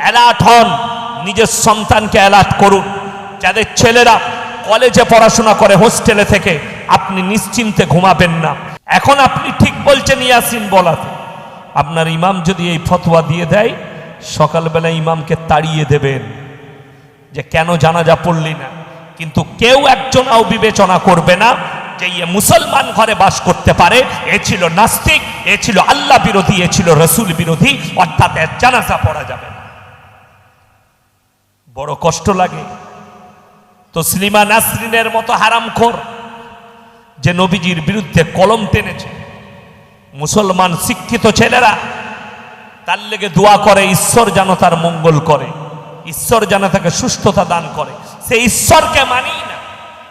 Alert হন, নিজের সন্তানকে অ্যালার্ট করুন। যাদের ছেলেরা কলেজে পড়াশোনা করে, হোস্টেলে থেকে, আপনি নিশ্চিন্তে ঘুমাবেন না। এখন আপনি ঠিক বলছেন ইয়াসিন বলাতে। আপনার ইমাম যদি এই ফতোয়া দিয়ে দেয়, সকালবেলা ইমামকে তাড়িয়ে দেবেন। যে কেন জানাজা পড়লি না? কিন্তু কেউ একজনাও বিবেচনা করবে না যে ইয়ে মুসলমান ঘরে বাস করতে পারে। এ ছিল নাস্তিক, এ ছিল আল্লাহ বিরোধী, এ ছিল রসুল বিরোধী। অর্থাৎ জানাজা পড়া যাবে না। বড় কষ্ট লাগে। তো স্লিমা নাসরিনের মতো হারামখোর যে নবীজির বিরুদ্ধে কলম টেনেছে। মুসলমান শিক্ষিত ছেলেরা তার লেগে দোয়া করে, ঈশ্বর যেন তার মঙ্গল করে, ঈশ্বর যেন তাকে সুস্থতা দান করে। সে ঈশ্বরকে মানি না,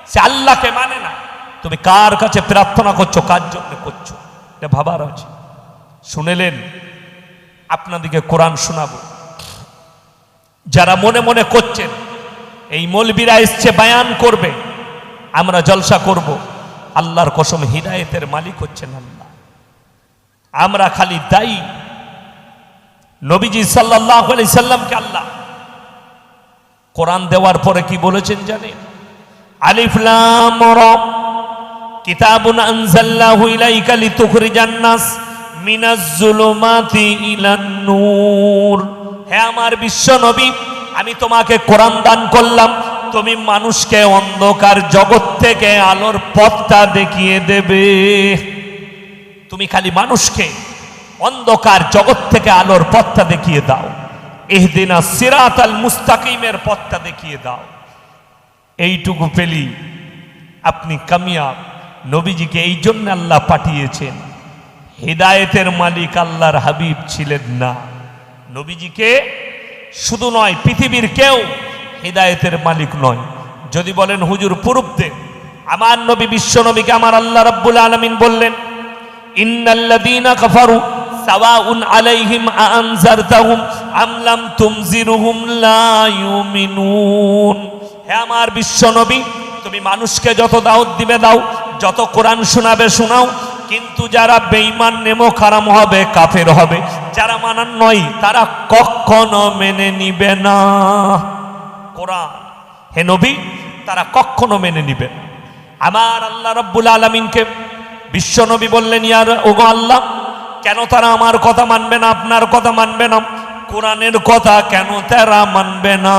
সে আল্লাহকে মানে না। তুমি কার কাছে প্রার্থনা করছ, কার জন্য করছ? এটা ভাবার আছে। শুনেলেন, আপনাদিকে কোরআন শোনাবো। যারা মনে মনে করছেন, এই মলবিরা এসছে বায়ান করবে, আমরা জলসা করব। আল্লাহর কসম হিদায়েতের মালিক হচ্ছেন আল্লাহ। আমরা খালি দায়ী। নবীজি সাল্লাহ সাল্লামকে আল্লাহ। কোরআন দেওয়ার পরে কি বলেছেন জানেন? আলিফলাম হে আমার বিশ্ব নবী, আমি তোমাকে কোরআন দান করলাম। তুমি মানুষকে অন্ধকার জগৎ থেকে আলোর পথটা দেখিয়ে দেবে। তুমি খালি মানুষকে অন্ধকার জগৎ থেকে আলোর পথটা দেখিয়ে দাও। এহদিনা সিরাত আল মুস্তাকিমের পথটা দেখিয়ে দাও। এইটুকু পেলি আপনি কামিয়াব। নবীজিকে এই জন্য আল্লাহ পাঠিয়েছেন। হৃদায়েতের মালিক আল্লাহর হাবিব ছিলেন না। নবীজিকে শুধু নয়, পৃথিবীর কেউ হৃদায়েতের মালিক নয়। যদি বলেন, হুজুর পুরুবতে আমার নবী, বিশ্ব নবীকে আমার আল্লাহ রাব্বুল আলামিন বললেন, ইন্নাল্লাযীনা কাফারু সাওয়াউন আলাইহিম আনজারতাহুম আম লাম তুমজিরুহুম লা ইউমিনুন। আমার বিশ্ব নবী, তুমি মানুষকে যত দাওয়াত দিবে দাও, যত কোরআন শোনাবে শোনাও, কিন্তু যারা বেঈমান, নেমো, খারাম হবে, কাফের হবে যারা মানান নয়, তারা কখনো মেনে নিবে না। কোরআন। হে নবী, তারা কখনো মেনে নিবে আমার আল্লাহ রব্বুল আলমিনকে বিশ্ব নবী বললেন ইয়ার ওগো আল্লাহ, কেন তারা আমার কথা মানবে না, আপনার কথা মানবে না? কোরআনের কথা কেন তারা মানবে না?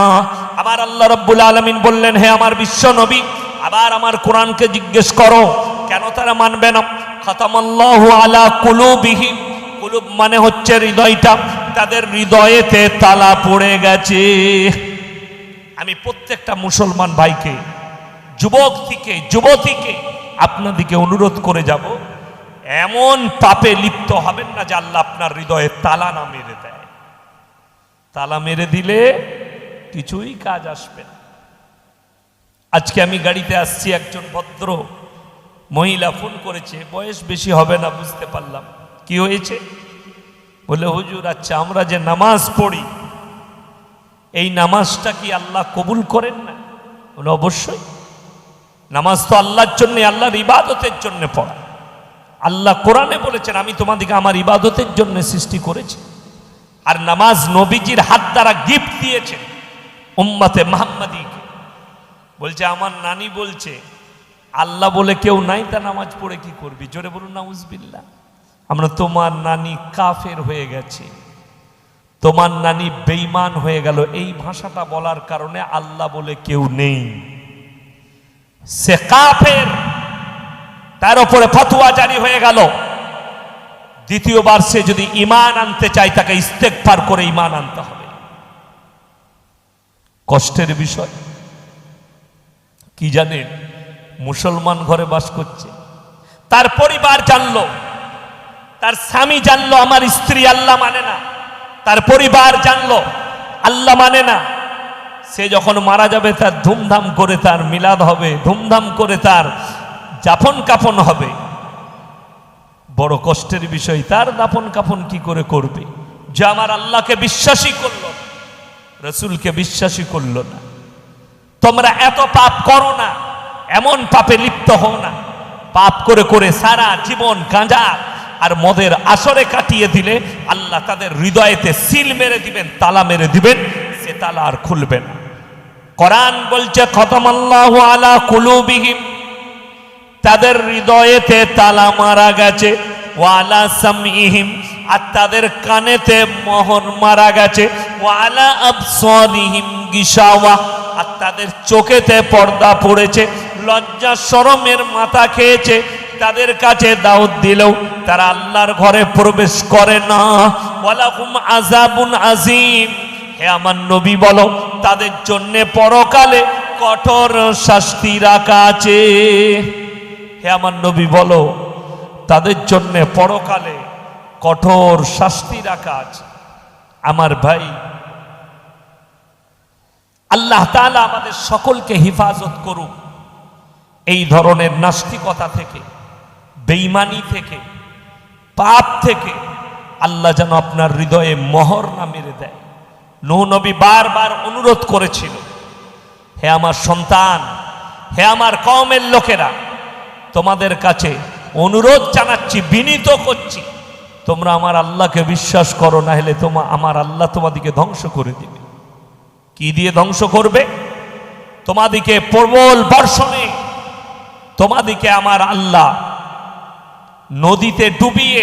আমার আল্লাহ রব্বুল আলমিন বললেন, হে আমার বিশ্ব নবী, আবার আমার কোরআনকে জিজ্ঞেস করো, কেন তারা মানবে না? খতামাল্লাহু আলা কুলুবিহিম। কুলুব মানে হচ্ছে হৃদয়টা। তাদের হৃদয়েতে তালা পড়ে গেছে। আমি প্রত্যেকটা মুসলমান ভাইকে যুবক থেকে যুবতীকে আপনাদিকে অনুরোধ করে যাব, এমন পাপে লিপ্ত হবেন না যে আল্লাহ আপনার হৃদয়ে তালা না মেরে দেয়। তালা মেরে দিলে কিছুই কাজ আসবে না। আজকে আমি গাড়িতে আসছি, একজন ভদ্র মহিলা ফোন করেছে, বয়স বেশি হবে না, বুঝতে পারলাম। কি হয়েছে? বলে, হুজুর আচ্ছা আমরা যে নামাজ পড়ি, এই নামাজটা কি আল্লাহ কবুল করেন না? বলে, অবশ্যই। নামাজ তো আল্লাহর জন্য, আল্লাহর ইবাদতের জন্য পড়া। আল্লাহ কোরআনে বলেছেন, আমি তোমাদিকে আমার ইবাদতের জন্য সৃষ্টি করেছি। আর নামাজ নবীজির হাত দ্বারা গিফট দিয়েছেন উম্মাতে মাহমাদিকে বলছে, আমার নানি বলছে, আল্লাহ বলে কেউ নাই তা নামাজ পড়ে কি করবি? জোরে বলুন না উজবিল্লা আমরা তোমার নানি কাফের হয়ে গেছে। তোমার নানি বেইমান হয়ে গেল। এই ভাষাটা বলার কারণে আল্লাহ বলে কেউ নেই। সে কাফের, তার উপরে ফতুয়া জারি হয়ে গেল। দ্বিতীয়বার সে যদি ইমান আনতে চায়, তাকে ইস্তেকফার করে ইমান আনতে হবে। কষ্টের বিষয়। কি জানেন, মুসলমান ঘরে বাস করছে। তার পরিবার জানলো। তার স্বামী জানলো, আমার স্ত্রী আল্লাহ মানে না। তার পরিবার জানলো, আল্লাহ মানে না। সে যখন মারা যাবে, তার ধুমধাম করে তার মিলাদ হবে, ধুমধাম করে তার জাফন কাফন হবে। বড় কষ্টের বিষয়, তার দাফন কাফন কি করে করবে? যে আমার আল্লাহকে বিশ্বাসী করল রসুলকে বিশ্বাসী করল না। তোমরা এত পাপ করো না, এমন পাপে লিপ্ত হও না। পাপ করে করে সারা জীবন গাঁজা আর মদের আসরে কাটিয়ে দিলে আল্লাহ তাদের হৃদয়েতে সিল মেরে দিবেন, তালা মেরে দিবেন, সে তালা আর খুলবে না। কোরআন বলছে খতম আল্লাহ আলা কুলুবিহিম তাদের হৃদয়েতে তালা মারা গেছে ওয়ালা সামিহিম আর তাদের কানেতে মোহর মারা গেছে ওয়ালা আবসারিহিম গিশাওয়া আর তাদের চোখেতে পর্দা পড়েছে, লজ্জা শরমের মাথা খেয়েছে তাদের কাছে দাউদ দিলেও তারা আল্লাহর ঘরে প্রবেশ করে না। ওয়ালাকুম আজিম হে আমার নবী বলো, তাদের জন্য পরকালে কঠোর শাস্তি রাখা আছে। হে আমার নবী বলো, তাদের জন্য পরকালে কঠোর শাস্তি রাখা আছে। আমার ভাই, আল্লাহ তাআলা আমাদের সকলকে হিফাজত করুক। এই ধরনের নাস্তিকতা থেকে বেইমানি থেকে, পাপ থেকে আল্লাহ যেন আপনার হৃদয়ে মোহর না মেরে দেয়। নবী বারবার অনুরোধ করেছিল, হে আমার সন্তান, হে আমার কমের লোকেরা, তোমাদের কাছে অনুরোধ জানাচ্ছি, বিনীত করছি, তোমরা আমার আল্লাহকে বিশ্বাস করো না হলে তোমা, আমার আল্লাহ তোমাদিকে ধ্বংস করে দিবে। কি দিয়ে ধ্বংস করবে? তোমাদিকে প্রবল বর্ষণে, তোমাদিকে আমার আল্লাহ নদীতে ডুবিয়ে,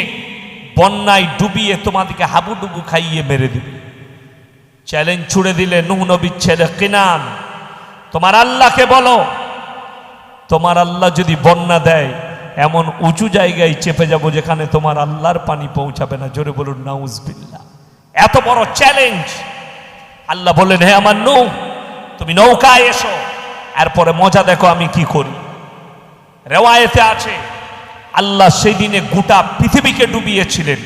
বন্যায় ডুবিয়ে তোমাদিকে হাবুডুবু খাইয়ে মেরে দিবে। চ্যালেঞ্জ ছুড়ে দিলে নুহ নবীর ছেলে কিনান। তোমার আল্লাহকে বলো, তোমার আল্লাহ যদি বন্যা দেয়, এমন উঁচু জায়গায় চেপে যাব যেখানে তোমার আল্লাহর পানি পৌঁছাবে না। জোরে বলুন নাউজবিল্লা এত বড় চ্যালেঞ্জ আল্লাহ বললেন, হে আমার নৌ তুমি নৌকায় এসো, এরপরে মজা দেখো আমি কি করি। রেওয়ায়েতে আছে আল্লাহ সেই দিনে গোটা পৃথিবীকে ডুবিয়েছিলেন।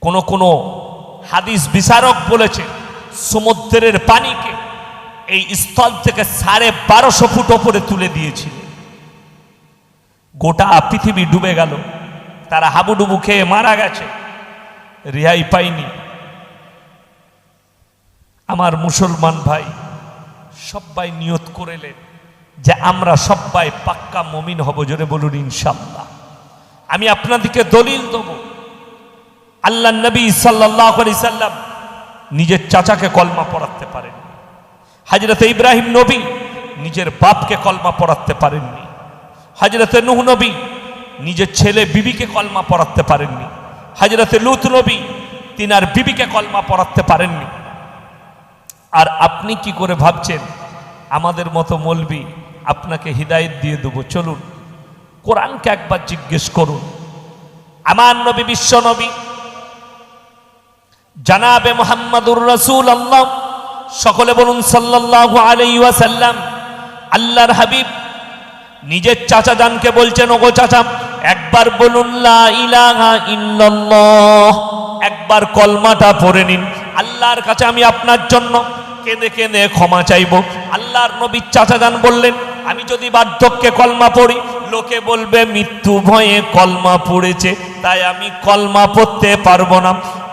কোন কোন হাদিস বিচারক বলেছে, সমুদ্রের পানিকে এই স্থল থেকে সাড়ে বারোশো ফুট ওপরে তুলে দিয়েছিল। গোটা পৃথিবী ডুবে গেল। তারা হাবুডুবু খেয়ে মারা গেছে। রেহাই পায়নি। আমার মুসলমান ভাই সবাই নিয়ত করেলেন যে আমরা সবাই পাক্কা মমিন হব জোরে বলুন ইনশাল্লাহ আমি আপনাদেরকে দলিল দেব। আল্লাহ নবী সাল্লাহ সাল্লাম নিজের চাচাকে কলমা পড়াতে পারেন হাজরত ইব্রাহিম নবী নিজের বাপকে কলমা পড়াতে পারেননি। হাজরতে নুহ নবী নিজের ছেলে বিবিকে কলমা পড়াতে পারেননি। হাজরতে লুত নবী তিনি আর বিবিকে কলমা পড়াতে পারেননি। আর আপনি কি করে ভাবছেন, আমাদের মতো মলবি আপনাকে হৃদায়ত দিয়ে দেবো, চলুন। কোরআনকে একবার জিজ্ঞেস করুন। আমার নবী, বিশ্ব নবী, জানাবে মোহাম্মদুর রসুল আল্লাহ সকলে বলুন সাল্লাল্লাহু আলাইহি ওয়াসাল্লাম, আল্লাহর হাবিব, নিজের চাচা জানকে বলছেন, ওগো চাচা, একবার বলুন একবার কলমাটা পড়ে নিন। আল্লাহর কাছে আমি আপনার জন্য কেঁদে কেঁদে ক্ষমা চাইব। আল্লাহর নবীর চাচা জান বললেন আমি যদি বার্ধক্যে কলমা পড়ি, লোকে বলবে, মৃত্যু ভয়ে কলমা পড়েছে, তাই আমি কলমা পড়তে পারব না।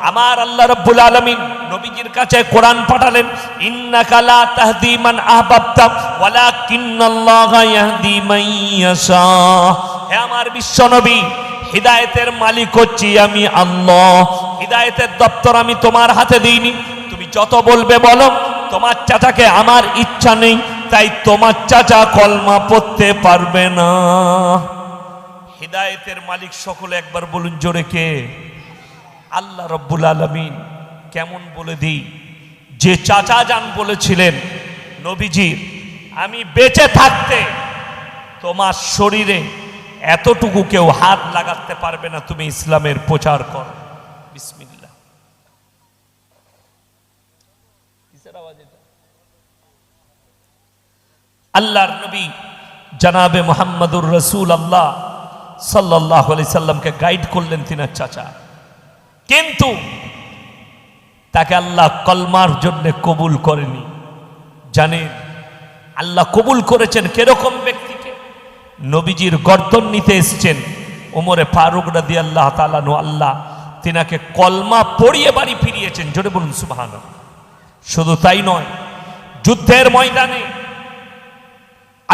আমার আল্লাহ রব্বুল আলমিন নবীজির কাছে কোরআন পাঠালেন, ইন্নাকা লা তাহদি মান আহবাবতা, ওয়ালাকিন্নাল্লাহা ইয়াহদি মান ইয়াশা। হে আমার বিশ্ব নবী, হিদায়েতের মালিক হচ্ছি আমি আল্লাহ। হিদায়েতের দপ্তর আমি তোমার হাতে দিইনি। তুমি যত বলবে বলো তোমার চাচাকে আমার ইচ্ছা নেই, তাই তোমার চাচা কলমা পড়তে পারবে না। হিদায়েতের মালিক সকলে একবার বলুন, জোরে কে? আল্লাহ রব্বুল আলমিন কেমন বলে দিই, যে চাচা যান বলেছিলেন নবীজির আমি বেঁচে থাকতে তোমার শরীরে এতটুকু কেউ হাত লাগাতে পারবে না, তুমি ইসলামের প্রচার কর। বিসমিল্লাহ। আল্লাহর নবী জানাবে মোহাম্মদুর রসুল আল্লাহ সাল্লাহ আলি সাল্লামকে গাইড করলেন তিনার চাচা। কিন্তু তাকে আল্লাহ কলমার জন্য কবুল করেনি। জানেন, আল্লাহ কবুল করেছেন কীরকম ব্যক্তিকে? নবীজির গর্দন নিতে এসছেন ওমরে ফারুক রাদি আল্লাহ তালানু আল্লাহ তিনাকে কলমা পড়িয়ে বাড়ি ফিরিয়েছেন। জোরে বলুন সুবাহান শুধু তাই নয়, যুদ্ধের ময়দানে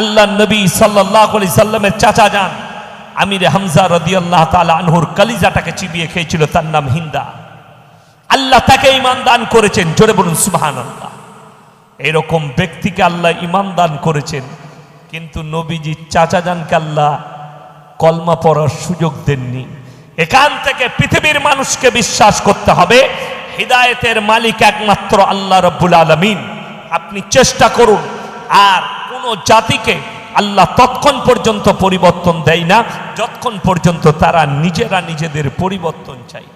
আল্লাহ নবী সাল্লাহ আলি সাল্লামের চাচা যান। আমিরে হামজা রদিয়াল্লাহ তালা আনহুর কালিজাটাকে চিবিয়ে খেয়েছিল, তার নাম হিন্দা। আল্লাহ তাকে ইমান দান করেছেন, জোরে বলুন সুবাহান আল্লাহ এরকম ব্যক্তিকে আল্লাহ ইমান দান করেছেন, কিন্তু নবীজি চাচা যানকে আল্লাহ কলমা পড়ার সুযোগ দেননি। এখান থেকে পৃথিবীর মানুষকে বিশ্বাস করতে হবে, হৃদায়তের মালিক একমাত্র আল্লাহ রব্বুল আলমিন। আপনি চেষ্টা করুন, আর কোন জাতিকে আল্লাহ তৎক্ষণ পর্যন্ত পরিবর্তন দেয় না, যতক্ষণ পর্যন্ত তারা নিজেরা নিজেদের পরিবর্তন চাই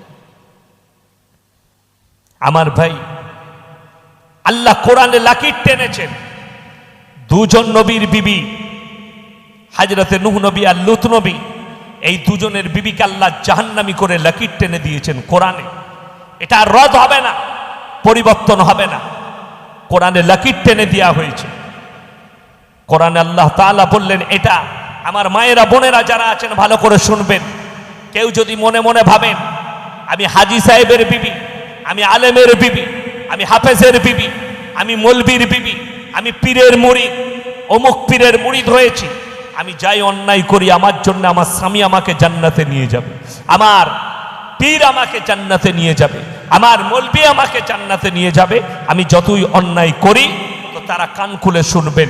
আমার ভাই, আল্লাহ কোরআনে লাকির টেনেছেন। দুজন নবীর বিবি, হাজরতে নুহ নবী আর লুত নবী, এই দুজনের বিবিকে আল্লাহ জাহান্নামি করে লাকির টেনে দিয়েছেন কোরআনে। এটা রদ হবে না, পরিবর্তন হবে না। কোরআনে লাকির টেনে দেওয়া হয়েছে। কোরআনে আল্লাহ তাআলা বললেন, এটা আমার মায়েরা, বোনেরা যারা আছেন, ভালো করে শুনবেন। কেউ যদি মনে মনে ভাবেন, আমি হাজি সাহেবের বিবি, আমি আলেমের বিবি, আমি হাফেজের বিবি, আমি মলবির বিবি, আমি পীরের মুরিদ অমুক পীরের মুরিদ হয়েছি আমি যাই অন্যায় করি, আমার জন্য আমার স্বামী আমাকে জান্নাতে নিয়ে যাবে। আমার পীর আমাকে জান্নাতে নিয়ে যাবে। আমার মলবি আমাকে জান্নাতে নিয়ে যাবে। আমি যতই অন্যায় করি, তো তারা কান খুলে শুনবেন।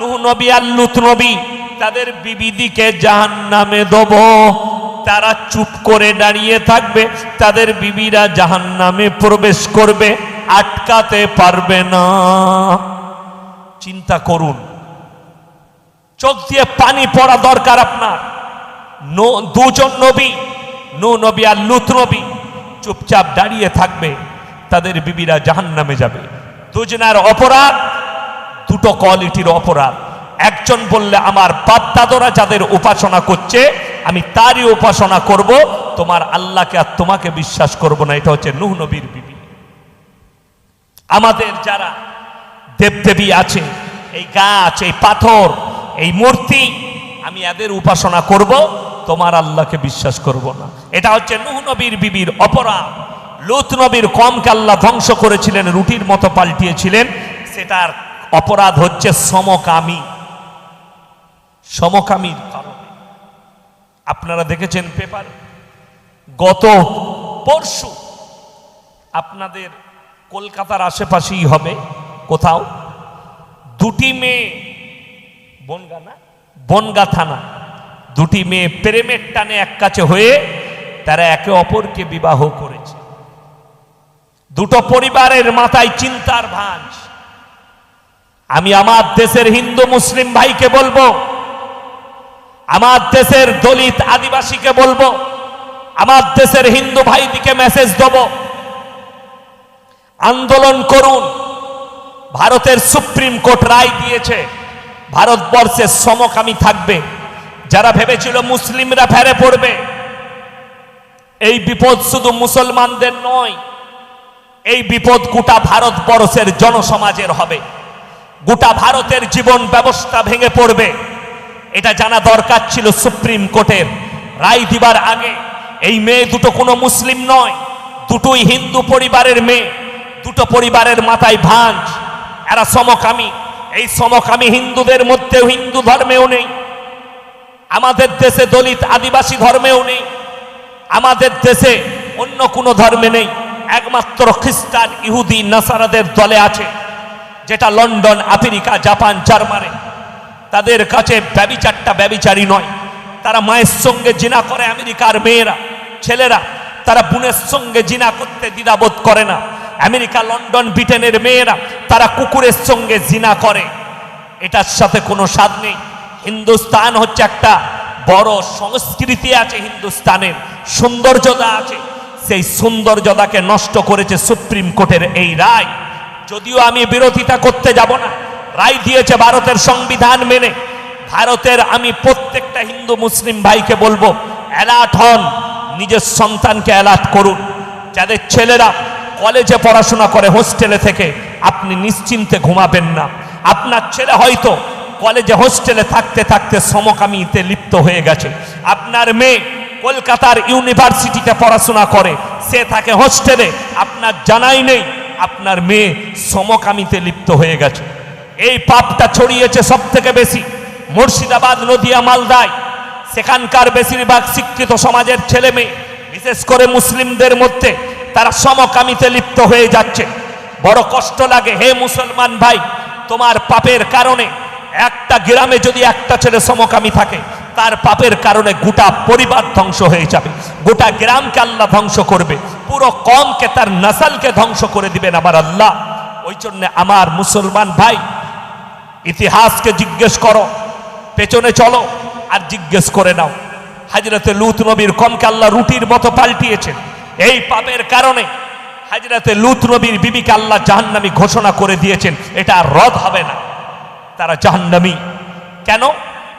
নূহ নবী আর লুত নবী তাদের বিবিদিকে জাহান্নামে দেব। তারা চুপ করে দাঁড়িয়ে থাকবে, তাদের বিবিরা জাহান্নামে প্রবেশ করবে, আটকাতে পারবে না। চিন্তা করুন, চোখ দিয়ে পানি পড়া দরকার আপনার। দুজন নবী নো নবী আর লুত নবী চুপচাপ দাঁড়িয়ে থাকবে, তাদের বিবিরা জাহান্নামে যাবে। দুজনার অপরাধ দুটো কোয়ালিটির অপরাধ। একজন বললে, আমার বাপ দাদরা যাদের উপাসনা করছে, আমি তারই উপাসনা করব, তোমার আল্লাহকে আর তোমাকে বিশ্বাস করব না। এটা হচ্ছে নুহ নবীর বিবি। আমাদের যারা দেবদেবী আছে, এই গাছ, এই পাথর, এই মূর্তি, আমি এদের উপাসনা করব, তোমার আল্লাহকে বিশ্বাস করব না। এটা হচ্ছে নুহ নবীর বিবির অপরাধ। লুত নবীর কমকে আল্লাহ ধ্বংস করেছিলেন, রুটির মতো পাল্টিয়েছিলেন। সেটার অপরাধ হচ্ছে সমকামী। সমকামীর কারণে। আপনারা দেখেছেন পেপার? গত পরশু আপনাদের কলকাতার আশেপাশেই হবে, কোথাও। দুটি মেয়ে, বনগা না? বনগা থানা। দুটি মেয়ে প্রেমের টানে এক কাছে হয়ে তারা একে অপরকে বিবাহ করেছে। দুটো পরিবারের মাথায় চিন্তার ভাঁজ। আমি আমার দেশের হিন্দু মুসলিম ভাইকে বলব, আমার দেশের দলিত আদিবাসীকে বলব, আমার দেশের হিন্দু ভাইদিকে মেসেজ দেবো। আন্দোলন করুন, ভারতের সুপ্রিম কোর্ট রায় দিয়েছে, ভারতবর্ষে সমকামী থাকবে। যারা ভেবেছিল মুসলিমরা ফেরে পড়বে, এই বিপদ শুধু মুসলমানদের নয়, এই বিপদ গোটা ভারতবর্ষের জনসমাজের হবে। গোটা ভারতের জীবন ব্যবস্থা ভেঙে পড়বে। এটা জানা দরকার ছিল সুপ্রিম কোর্টের। রায় দিবার আগে এই মেয়ে দুটো কোনো মুসলিম নয়, দুটোই হিন্দু পরিবারের মেয়ে, দুটো পরিবারের মাথায় ভাঁজ। এরা সমকামী, এই সমকামী হিন্দুদের মধ্যেও হিন্দু ধর্মেও নেই। আমাদের দেশে দলিত আদিবাসী ধর্মেও নেই। আমাদের দেশে অন্য কোনো ধর্মে নেই। একমাত্র খ্রিস্টান, ইহুদি, নাসারাদের দলে আছে। যেটা লন্ডন, আফ্রিকা, জাপান, জার্মানি, তাদের কাছে ব্যবিচারটা ব্যবিচারী নয়। তারা মায়ের সঙ্গে জিনা করে আমেরিকার মেয়েরা, ছেলেরা। তারা বোনের সঙ্গে জিনা করতে দ্বিধাবোধ করে না। আমেরিকা, লন্ডন, ব্রিটেনের মেয়েরা, তারা কুকুরের সঙ্গে জিনা করে। এটার সাথে কোনো স্বাদ নেই। হিন্দুস্তান হচ্ছে একটা বড় সংস্কৃতি আছে হিন্দুস্তানের। সৌন্দর্যতা আছে। সেই সৌন্দর্যতাকে নষ্ট করেছে সুপ্রিম কোর্টের এই রায়। যদিও আমি বিরোধিতা করতে যাব না, রায় দিয়েছে ভারতের সংবিধান মেনে। ভারতের আমি প্রত্যেকটা হিন্দু মুসলিম ভাইকে বলব, অ্যালার্ট হন, নিজের সন্তানকে অ্যালার্ট করুন। যাদের ছেলেরা কলেজে পড়াশোনা করে হোস্টেলে থেকে, আপনি নিশ্চিন্তে ঘুমাবেন না। আপনার ছেলে হয়তো কলেজে, হোস্টেলে থাকতে থাকতে সমকামিতে লিপ্ত হয়ে গেছে। আপনার মেয়ে কলকাতার ইউনিভার্সিটিতে পড়াশোনা করে, সে থাকে হোস্টেলে, আপনার জানাই নেই আপনার মেয়ে সমকামিতে লিপ্ত হয়ে গেছে। এই পাপটা ছড়িয়েছে সব থেকে বেশি। মুর্শিদাবাদ, নদিয়া, মালদায়। সেখানকার বেশিরভাগ শিক্ষিত সমাজের ছেলে মেয়ে, বিশেষ করে মুসলিমদের মধ্যে, তারা সমকামিতে লিপ্ত হয়ে যাচ্ছে। বড় কষ্ট লাগে। হে মুসলমান ভাই, তোমার পাপের কারণে একটা গ্রামে যদি একটা ছেলে সমকামী থাকে তার পাপের কারণে গোটা পরিবার ধ্বংস হয়ে যাবে। গোটা গ্রামকে আল্লাহ ধ্বংস করবে। পুরো কমকে তার নাসালকে ধ্বংস করে দিবেন আমার আল্লাহ। ওই জন্য আমার মুসলমান ভাই, ইতিহাসকে জিজ্ঞেস করো, পেছনে চলো আর জিজ্ঞেস করে নাও। হাজরতে লুত নবীর কমকে আল্লাহ রুটির মতো পাল্টিয়েছেন। এই পাপের কারণে হাজরতে লুত নবীর বিবিকে আল্লাহ জাহান্নামী ঘোষণা করে দিয়েছেন। এটা রদ হবে না। তারা জাহান্নামী। কেন?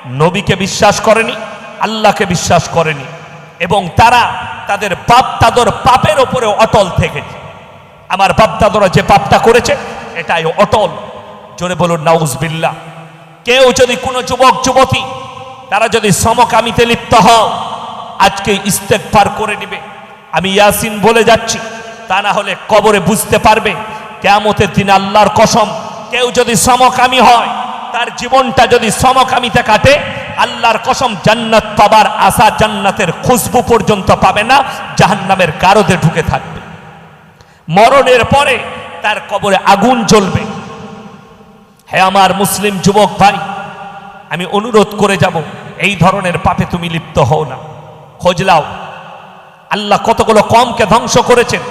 নবীকে বিশ্বাস করেনি, আল্লাহকে বিশ্বাস করেনি, এবং তারা তাদের বাপ দাদর পাপের ওপরে অটল থেকেছে। আমার বাপ দাদরা যে পাপটা করেছে, এটাই অটল। জোরে বলুন নাউজবিল্লা কেউ যদি কোনো যুবক, যুবতী, তারা যদি সমকামিতে লিপ্ত হও, আজকে ইস্তেকবার করে নিবে। আমি ইয়াসিন বলে যাচ্ছি, তা না হলে কবরে বুঝতে পারবে, কেয়ামতের দিন আল্লাহর কসম, কেউ যদি সমকামী হয় তার জীবনটা যদি সমকামিতে কাটে, আল্লাহর কসম জান্নাত পাবার আশা জান্নাতের খুশবু পর্যন্ত পাবে না, জাহান্নামের কারোতে ঢুকে থাকবে। মরণের পরে তার কবরে আগুন জ্বলবে। হ্যাঁ আমার মুসলিম যুবক ভাই, আমি অনুরোধ করে যাব, এই ধরনের পাপে তুমি লিপ্ত হও না, খোঁজ লাও আল্লাহ কতগুলো কমকে ধ্বংস করেছেন,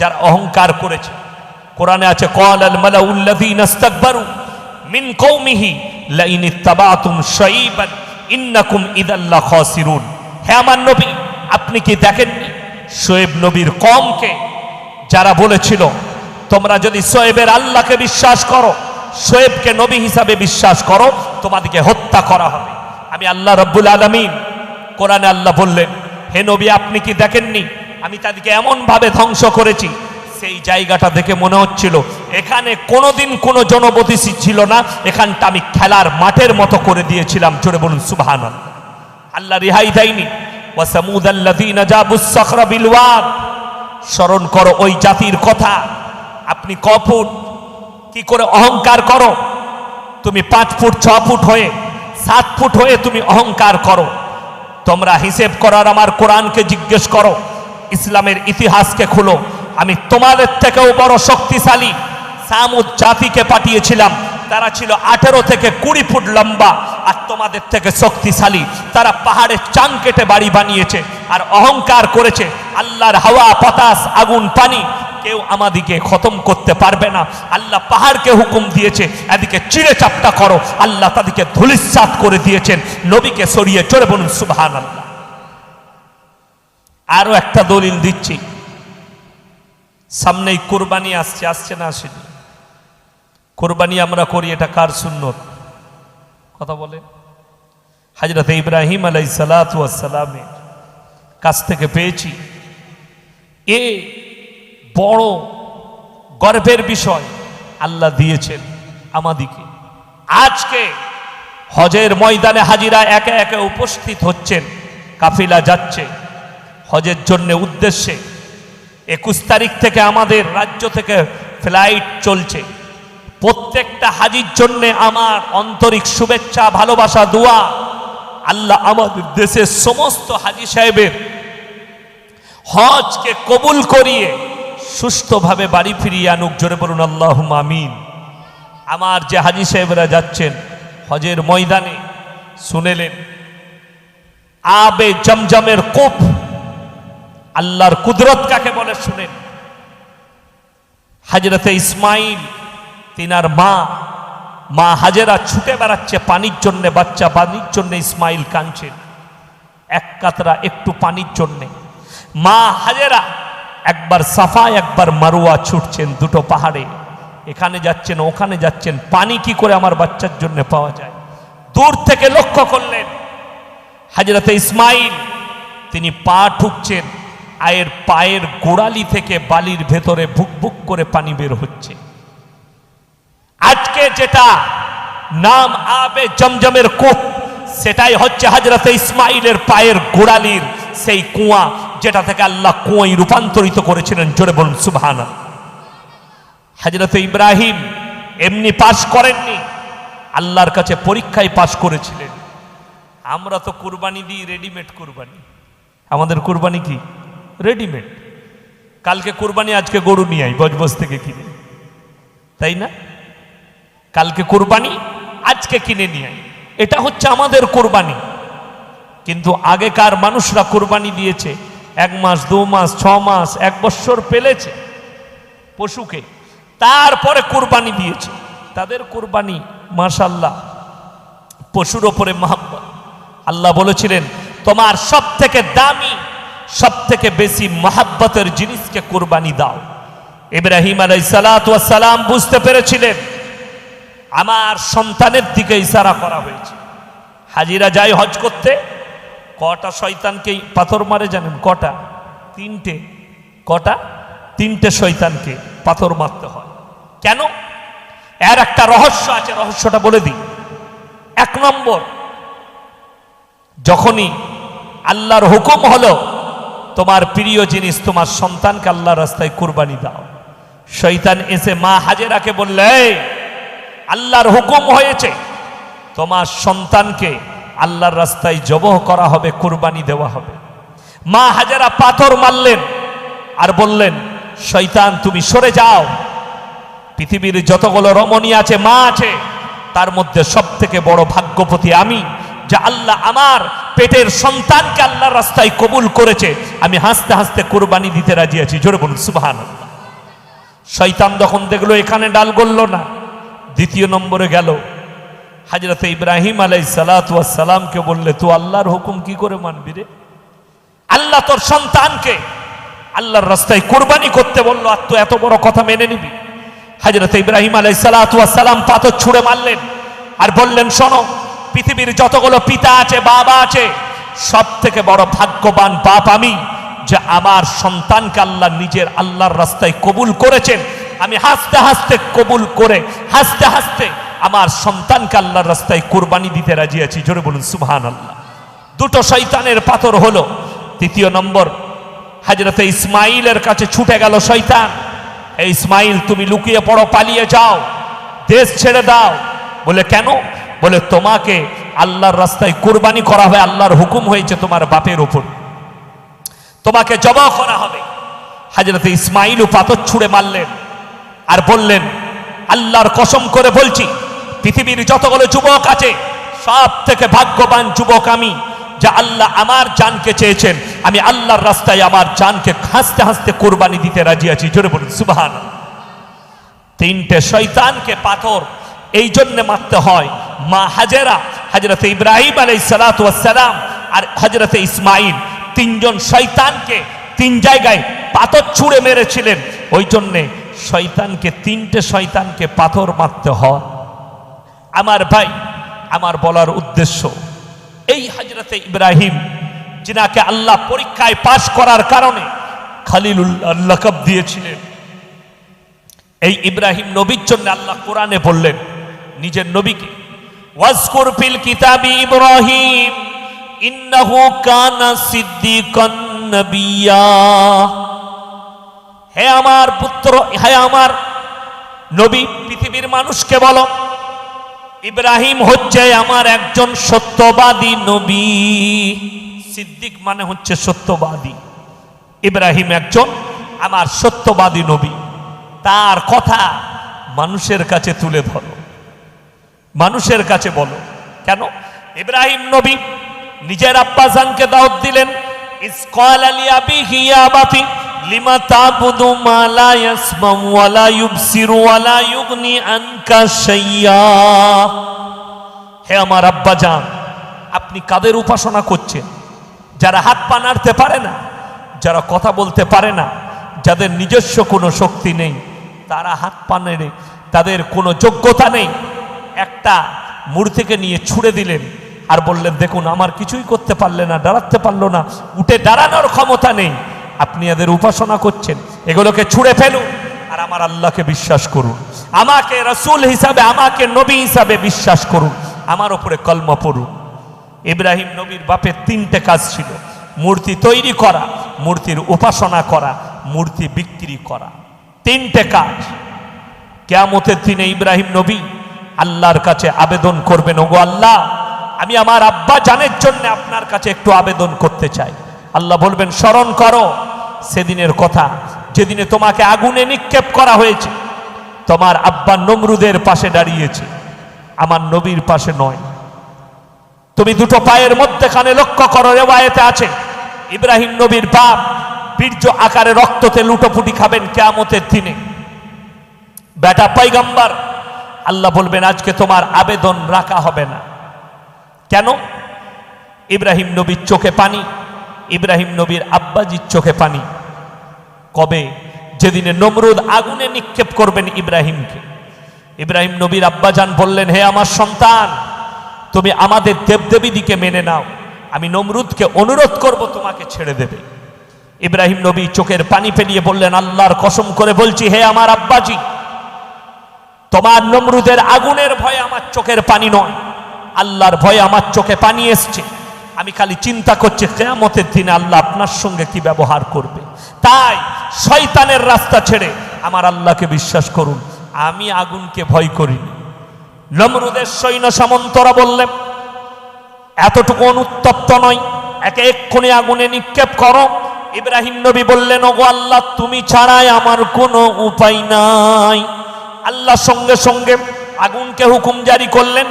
যারা অহংকার করেছে। কোরআনে আছে কল আল মালাউল্লাযীনা ইস্তাকবারু মিন কওমিহি লাইন ইত্তাবাতুম শাইবান, ইন্নাকুম ইদাল্লা খাসিরুন। হে আমার নবী, আপনি কি দেখেননি? শোয়েব নবীর কমকে যারা বলেছিল, তোমরা যদি শোয়েবের আল্লাহকে বিশ্বাস করো, শোয়েবকে নবী হিসাবে বিশ্বাস করো, তোমাদেরকে হত্যা করা হবে। আমি আল্লাহ রব্বুল আলমিন কোরআনে আল্লাহ বললেন, হে নবী, আপনি কি দেখেননি? আমি তাদেরকে এমনভাবে ধ্বংস করেছি সেই জায়গাটা দেখে মনে হচ্ছিল, এখানে কোনোদিন কোনো জনবসতি ছিল না, এখানটা আমি খেলার মাঠের মতো করে দিয়েছিলাম, জোরে বলুন সুবহান আল্লাহ রেহাই দেয়নি। স্মরণ করো ওই জাতির কথা, আপনি ক ফুট? কি করে অহংকার করো? তুমি পাঁচ ফুট, ছ ফুট হয়ে, সাত ফুট হয়ে তুমি অহংকার করো। তোমরা হিসেব করার আমার কোরআনকে জিজ্ঞেস করো, ইসলামের ইতিহাসকে খুলো। আমি তোমাদের থেকেও বড় শক্তিশালী সামুদ জাতিকে পাঠিয়েছিলাম। তারা ছিল আঠেরো থেকে কুড়ি ফুট লম্বা আর তোমাদের থেকে শক্তিশালী। তারা পাহাড়ের চাং কেটে বাড়ি বানিয়েছে আর অহংকার করেছে। আল্লাহর হাওয়া পতাস আগুন, পানি কেউ আমাদিকে খতম করতে পারবে না। আল্লাহ পাহাড়কে হুকুম দিয়েছে, এদিকে চিড়ে চাপটা করো। আল্লাহ তাদেরকে ধুলিসাত করে দিয়েছেন। নবীকে সরিয়ে চলে বলুন সুবহান আল্লাহ আরও একটা দলিল দিচ্ছি। সামনেই কোরবানি আসছে আসছে না আসেনি। কোরবানি আমরা করি, এটা কার সুন্নত? কথা বলে হাজরত ইব্রাহিম আলাই সালামের কাছ থেকে পেয়েছি। এ বড় গর্বের বিষয় আল্লাহ দিয়েছেন আমাদিকে। আজকে হজের ময়দানে হাজিরা একে একে উপস্থিত হচ্ছেন, কাফিলা যাচ্ছে। হজের জন্য উদ্দেশ্যে একুশ তারিখ থেকে আমাদের রাজ্য থেকে ফ্লাইট চলছে। প্রত্যেকটা হাজির জন্য আমার আন্তরিক শুভেচ্ছা, ভালোবাসা, দোয়া। আল্লাহ আমাদের দেশের সমস্ত হাজি সাহেবের হজকে কবুল করিয়ে সুস্থভাবে বাড়ি ফিরিয়ে আনুক। জোরে বলুন আল্লাহ আমিন। আমার যে হাজি সাহেবরা যাচ্ছেন হজের ময়দানে, শুনেলেন, আবে জমজমের কোপ আল্লাহর কুদরত কাকে বলে শুনেন? হাজরতে ইসমাইল, তিনার মা মা হাজেরা ছুটে বেড়াচ্ছে পানির জন্য, বাচ্চা পানির জন্য ইসমাইল কাঁদছেন। এক কাতরা একটু পানির জন্যে। মা হাজেরা একবার সাফা একবার মারুয়া ছুটছেন দুটো পাহাড়ে। এখানে যাচ্ছেন, ওখানে যাচ্ছেন, পানি কি করে আমার বাচ্চার জন্য পাওয়া যায়? দূর থেকে লক্ষ্য করলেন, হাজরতে ইসমাইল, তিনি পা ঠুকছেন। আয়ের পায়ের গোড়ালি থেকে বালির ভেতরে ভুক ভুক করে পানি বের হচ্ছে। আজকে যেটা নাম আবে জমজমের কূপ, সেটাই হচ্ছে হাজরতে ইসমাইলের পায়ের গোড়ালির সেই কুয়া, যেটা থেকে আল্লাহ কুয়াই রূপান্তরিত করেছিলেন। জোরে বলুন সুবহানা হাজরতে ইব্রাহিম এমনি পাশ করেননি, আল্লাহর কাছে পরীক্ষায় পাশ করেছিলেন। আমরা তো কুরবানি দিই, রেডিমেড কুরবানি। আমাদের কুরবানি কি? রেডিমেড কালকে কুরবানি, আজকে গরু নিয়ে আই বজবজ থেকে কিনে। তাই না? কালকে কুরবানি, আজকে কিনে নিয়ে আই এটা হচ্ছে আমাদের কোরবানি। কিন্তু আগেকার মানুষরা কোরবানি দিয়েছে, এক মাস, দু মাস, ছ মাস, এক বছর পেলেছে পশুকে। তারপরে কুরবানি দিয়েছে। তাদের কুরবানি মাশাল্লাহ পশুর ওপরে মহাব্বত। আল্লাহ বলেছিলেন, তোমার সব থেকে দামি সব থেকে বেশি মহাব্বতের জিনিসকে কুরবানি দাও। ইব্রাহিম আলাই সালাম বুঝতে পেরেছিলেন, আমার সন্তানের দিকে ইশারা করা হয়েছে। হাজিরা যায় হজ করতে, কটা শয়তানকে পাথর মারে জানেন? কটা? তিনটে। কটা? তিনটে শয়তানকে পাথর মারতে হয়। কেন? এর একটা রহস্য আছে, রহস্যটা বলে দিই। এক নম্বর, যখনই আল্লাহর হুকুম হলো তোমার প্রিয় জিনিস তোমার সন্তানকে আল্লাহর রাস্তায় কুরবানি দাও। শৈতান এসে মা হাজেরাকে বললে আল্লাহর হুকুম হয়েছে। তোমার সন্তানকে আল্লাহর রাস্তায় জবহ করা হবে, কুরবানি দেওয়া হবে। মা হাজারা পাথর মারলেন আর বললেন শৈতান তুমি সরে যাও। পৃথিবীর যতগুলো রমণী আছে, মা আছে, তার মধ্যে সব থেকে বড় ভাগ্যপতি আমি। যে আল্লাহ আমার পেটের সন্তানকে আল্লাহর রাস্তায় কবুল করেছে, আমি হাসতে হাসতে কোরবানি দিতে রাজি আছি। জোরে বলুন সুবাহান শৈতান যখন দেখল, এখানে ডাল গলল না। দ্বিতীয় নম্বরে গেল। হাজরতে ইব্রাহিম আলাই সালাতামকে বললে, তুই আল্লাহর হুকুম কি করে মানবি রে? আল্লাহ তোর সন্তানকে আল্লাহর রাস্তায় কোরবানি করতে বলল, আর তুই এত বড় কথা মেনে নিবি? হাজরত ইব্রাহিম আলাই সালাম পাথর ছুঁড়ে মারলেন আর বললেন, শোনো পৃথিবীর যতগুলো পিতা আছে, বাবা আছে সব থেকে বড় ভাগ্যবান বাপ আমি যে আমার সন্তানকে আল্লাহ নিজের আল্লাহর রাস্তায় কবুল করেছেন। আমি হাসতে হাসতে কবুল করে, হাসতে হাসতে আমার সন্তানকে আল্লাহর রাস্তায় কোরবানি দিতে রাজি আছি। জোরে বলুন সুবহান আল্লাহ দুটো শৈতানের পাথর হলো। তৃতীয় নম্বর, হাজরতে ইসমাইলের কাছে ছুটে গেল শৈতান এই ইসমাইল, তুমি লুকিয়ে পড়ো, পালিয়ে যাও, দেশ ছেড়ে দাও। বলে, কেন? বলে, তোমাকে আল্লাহর রাস্তায় কুরবানি করা হবে, আল্লাহর হুকুম হয়েছে তোমার বাপের উপর। তোমাকে জবা করা হবে। হাজরতে ইসমাইলও পাথর ছুঁড়ে মারলেন আর বললেন, আল্লাহর কসম করে বলছি, পৃথিবীর যতগুলো যুবক আছে, সব থেকে ভাগ্যবান যুবক আমি, যা আল্লাহ আমার জানকে চেয়েছেন। আমি আল্লাহর রাস্তায় আমার জানকে হাসতে হাসতে কোরবানি দিতে রাজি আছি। জোরে বলুন সুবাহান তিনটে শৈতানকে পাথর এই জন্যে মারতে হয়। মা হাজেরা, হাজরতে ইব্রাহিম আলাই সালাম আর হাজরতে ইসমাইল তিনজন শয়তানকে তিন জায়গায় পাথর ছুঁড়ে মেরেছিলেন। ওই জন্যে শয়তানকে, তিনটে শয়তানকে পাথর মারতে হয়। আমার ভাই, আমার বলার উদ্দেশ্য, এই হাজরতে ইব্রাহিম, যিনাকে আল্লাহ পরীক্ষায় পাশ করার কারণে খালিলুল্লাহ লকব দিয়েছিলেন, এই ইব্রাহিম নবীর জন্য আল্লাহ কোরআনে বললেন নিজের নবীকে। ওয়াজকুর ফিল কিতাবি ইব্রাহিম, ইন্নাহু কানা সিদ্দিকান নবিয়্যা হে আমার পুত্র, হে আমার নবী, পৃথিবীর মানুষকে বলো, ইব্রাহিম হচ্ছে আমার একজন সত্যবাদী নবী। সিদ্দিক মানে হচ্ছে সত্যবাদী। ইব্রাহিম একজন আমার সত্যবাদী নবী। তার কথা মানুষের কাছে তুলে ধরো। মানুষের কাছে বলো। কেন? ইব্রাহিম নবী নিজের আব্বাজানকে দাওয়াত দিলেন ইসকাল আলী আবি হিয়াবাতি লিমা তাবুদু মা লা ইয়াসমাউ ওয়া লা ওয়া লা ইউগনি আনকা শাইয়্যা হে আমার আব্বাজান আপনি কাদের উপাসনা করছেন? যারা হাত পা নাড়তে পারে না, যারা কথা বলতে পারে না, যাদের নিজস্ব কোনো শক্তি নেই, তারা হাত পা নেড়ে, তাদের কোনো যোগ্যতা নেই একটা মূর্তিকে নিয়ে ছুড়ে দিলেন আর বললেন, দেখুন, আমার কিছুই করতে পারলে না, দাঁড়াতে পারল না, উঠে দাঁড়ানোর ক্ষমতা নেই। আপনি এদের উপাসনা করছেন, এগুলোকে ছুঁড়ে ফেলুন আর আমার আল্লাহকে বিশ্বাস করুন। আমাকে রসুল হিসাবে, আমাকে নবী হিসাবে বিশ্বাস করুন, আমার ওপরে কলম পড়ুন। ইব্রাহিম নবীর বাপের তিনটে কাজ ছিল, মূর্তি তৈরি করা, মূর্তির উপাসনা করা, মূর্তি বিক্রি করা। তিনটে কাজ। কেয়ামতের দিনে ইব্রাহিম নবী আল্লাহর কাছে আবেদন করবেন, ওগো আল্লাহ, আমি আমার আব্বা জানের জন্য আপনার কাছে একটু আবেদন করতে চাই। আল্লাহ বলবেন, স্মরণ করো, সেদিনের কথা, যেদিনে তোমাকে আগুনে নিক্ষেপ করা হয়েছে, তোমার আব্বা নমরুদের পাশে দাঁড়িয়েছে, আমার নবীর পাশে নয়। তুমি দুটো পায়ের মধ্যেখানে লক্ষ্য করো, রেওয়ায়েতে আছে, ইব্রাহিম নবীর বাপ, বীর্য আকারে রক্ততে লুটোপুটি খাবেন কেয়ামতের দিনে। বেটা পাইগাম্বার আল্লাহ বলবেন, আজকে তোমার আবেদন রাখা হবে না। কেন? ইব্রাহিম নবীর চোখে পানি, ইব্রাহিম নবীর আব্বাজির চোখে পানি। কবে? যেদিনে নমরুদ আগুনে নিক্ষেপ করবেন ইব্রাহিমকে। ইব্রাহিম নবীর আব্বাজান বললেন, হে আমার সন্তান, তুমি আমাদের দেবদেবী দিকে মেনে নাও। আমি নমরুদকে অনুরোধ করব তোমাকে ছেড়ে দেবে। ইব্রাহিম নবী চোখের পানি ফেলিয়ে বললেন, আল্লাহর কসম করে বলছি, হে আমার আব্বাজি তোমার নমরুদের আগুনের ভয়ে আমার চোখের পানি নয়। আল্লাহর ভয়ে আমার চোখে পানি এসছে। আমি খালি চিন্তা করছি, কেয়ামতের দিনে আল্লাহ আপনার সঙ্গে কি ব্যবহার করবে? তাই শয়তানের রাস্তা ছেড়ে আমার আল্লাহকে বিশ্বাস করুন, আমি আগুনকে ভয় করিনি নমরুদের সৈন্য সামন্তরা বললেন, এতটুকু অনুত্তপ্ত নয়, একে এক্ষুনি আগুনে নিক্ষেপ করো। ইব্রাহিম নবী বললেন, ওগো আল্লাহ, তুমি ছাড়াই আমার কোনো উপায় নাই। আল্লাহ সঙ্গে সঙ্গে আগুনকে হুকুম জারি করলেন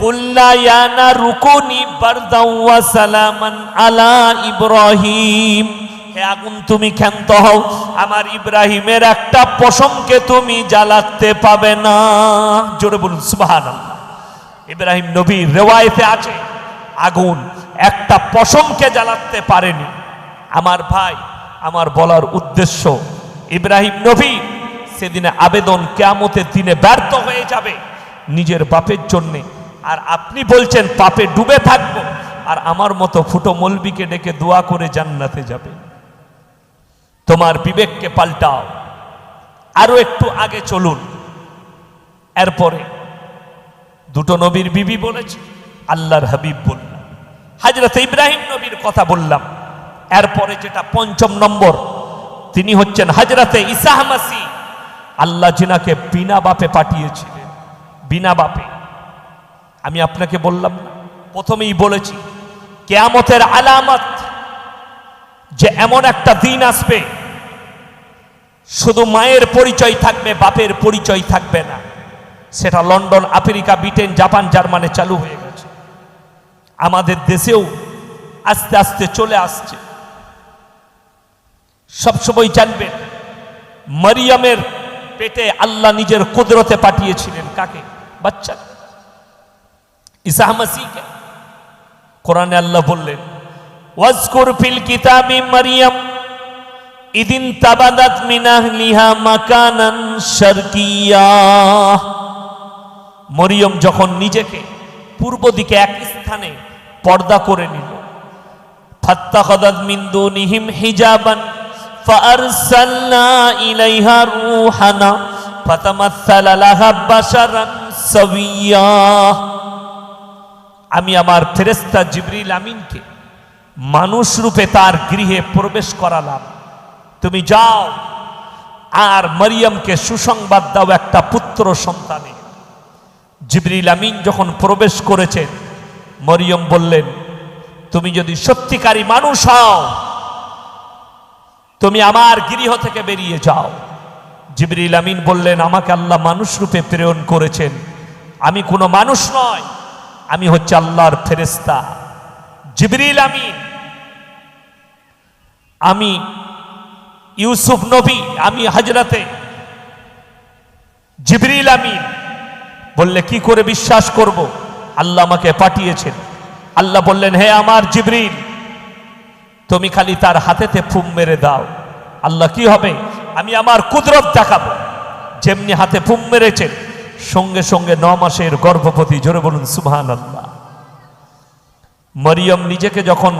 কুল্লায়ানা রুকুনি বারদাও ওয়া সালামান আলা ইব্রাহিম। আগুন, তুমি ক্ষান্ত হও, আমার ইব্রাহিমের একটা পশমকে তুমি জ্বালাতে পাবে না। জোরে বলুন, সুবহানাল্লাহ। ইব্রাহিম নবীর রেওয়ায়েতে আছে, আগুন একটা পশমকে জ্বালাতে পারেনি। আমার ভাই, আমার বলার উদ্দেশ্য, ইব্রাহিম নবী সেদিনে আবেদন কেয়ামতের দিনে ব্যর্থ হয়ে যাবে নিজের বাপের জন্যে। আর আপনি বলছেন পাপে ডুবে থাকব। আর আমার মতো ফুটো মলবিকে ডেকে দোয়া করে জান্নাতে যাবে। তোমার বিবেককে পাল্টাও। আরও একটু আগে চলুন। এরপরে দুটো নবীর বিবি বলেছে, আল্লাহর হাবিব বললাম। হাজরত ইব্রাহিম নবীর কথা বললাম। এরপরে যেটা পঞ্চম নম্বর, তিনি হচ্ছেন হাজরতে ইসাহমাসি আল্লাহ জিনাকে বিনা বাপে পাঠিয়েছিলেন। বিনা বাপে। আমি আপনাকে বললাম প্রথমেই বলেছি, কেয়ামতের আলামত যে এমন একটা দিন আসবে, শুধু মায়ের পরিচয় থাকবে, বাপের পরিচয় থাকবে না। সেটা লন্ডন, আফ্রিকা, ব্রিটেন, জাপান, জার্মানে চালু হয়ে গেছে। আমাদের দেশেও আস্তে আস্তে চলে আসছে। সবসময় জানবেন, মারিয়ামের পেটে আল্লাহ নিজের কুদরতে পাঠিয়েছিলেন। কাকে? বাচ্চা ইসা কোরআনে আল্লাহ বললেন, ওয়াজকুর ফিল কিতাবি মারিয়াম, ইদিন তাবাদাত মাকানান শারকিয়া। মরিয়ম যখন নিজেকে পূর্ব দিকে এক স্থানে পর্দা করে নিল ফাত্তাখাদাত মিন দুনিহিম হিজাবান فأرسلنا إليها روحنا فتمثل لها بشرا سويا আমি আমার ফেরেস্তা জিবরিল আমিনকে মানুষ রূপে তার গৃহে প্রবেশ করালাম তুমি যাও আর মরিয়মকে সুসংবাদ দাও একটা পুত্র সন্তানে জিবরিল আমিন যখন প্রবেশ করেছেন মরিয়ম বললেন তুমি যদি সত্যিকারী মানুষ হও তুমি আমার গৃহ থেকে বেরিয়ে যাও। জিবরিল আমিন বললেন, আমাকে আল্লাহ মানুষ রূপে প্রেরণ করেছেন। আমি কোনো মানুষ নয়, আমি হচ্ছে আল্লাহর ফেরেস্তা জিবরিল আমিন, আমি ইউসুফ নবী, আমি হাজরাতে। জিবরিল আমিন বললে, কি করে বিশ্বাস করব? আল্লাহ আমাকে পাঠিয়েছেন। আল্লাহ বললেন, হে আমার জিবরিল তুমি খালি তার হাতেতে ফুম মেরে দাও। আল্লাহ কি হবে? আমি আমার কুদরত দেখাবো। যেমনি হাতে ফুম মেরেছেন সঙ্গে সঙ্গে ন মাসের গর্ভপতি জোরে বলুন সুবহান আল্লাহ মরিয়ম নিজেকে যখন